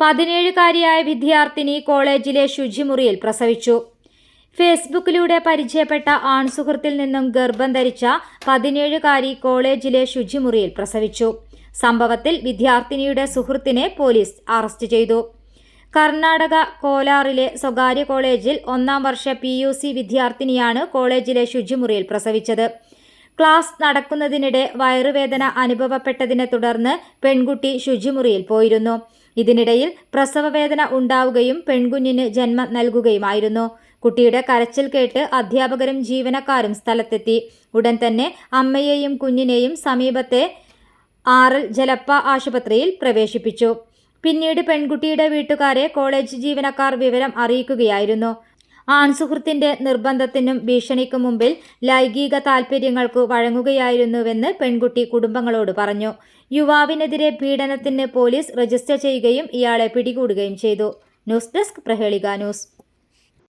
പതിനേഴുകാരിയായ വിദ്യാർത്ഥിനി കോളേജിലെ ശുചിമുറിയിൽ പ്രസവിച്ചു. ഫേസ്ബുക്കിലൂടെ പരിചയപ്പെട്ട ആൺസുഹൃത്തിൽ നിന്നും ഗർഭം ധരിച്ച പതിനേഴുകാരി കോളേജിലെ ശുചിമുറിയിൽ പ്രസവിച്ചു. സംഭവത്തിൽ വിദ്യാർത്ഥിനിയുടെ സുഹൃത്തിനെ പോലീസ് അറസ്റ്റ് ചെയ്തു. കർണാടക കോലാറിലെ സ്വകാര്യ കോളേജിൽ ഒന്നാം വർഷ പി യു സി വിദ്യാർത്ഥിനിയാണ് കോളേജിലെ ശുചിമുറിയിൽ പ്രസവിച്ചത്. ക്ലാസ് നടക്കുന്നതിനിടെ വയറുവേദന അനുഭവപ്പെട്ടതിനെ തുടർന്ന് പെൺകുട്ടി ശുചിമുറിയിൽ പോയിരുന്നു. ഇതിനിടയിൽ പ്രസവവേദന ഉണ്ടാവുകയും പെൺകുഞ്ഞിന് ജന്മം നൽകുകയുമായിരുന്നു. കുട്ടിയുടെ കരച്ചിൽ കേട്ട് അധ്യാപകരും ജീവനക്കാരും സ്ഥലത്തെത്തി. ഉടൻ തന്നെ അമ്മയെയും കുഞ്ഞിനെയും സമീപത്തെ ആറൽ ജലപ്പ ആശുപത്രിയിൽ പ്രവേശിപ്പിച്ചു. പിന്നീട് പെൺകുട്ടിയുടെ വീട്ടുകാരെ കോളേജ് ജീവനക്കാർ വിവരം അറിയിക്കുകയായിരുന്നു. ആൺസുഹൃത്തിന്റെ നിർബന്ധത്തിനും ഭീഷണിക്കും മുമ്പിൽ ലൈംഗിക താൽപ്പര്യങ്ങൾക്കു വഴങ്ങുകയായിരുന്നുവെന്ന് പെൺകുട്ടി കുടുംബങ്ങളോട് പറഞ്ഞു. യുവാവിനെതിരെ പീഡനത്തിന് പോലീസ് രജിസ്റ്റർ ചെയ്യുകയും ഇയാളെ പിടികൂടുകയും ചെയ്തു. News desk Prahelika news.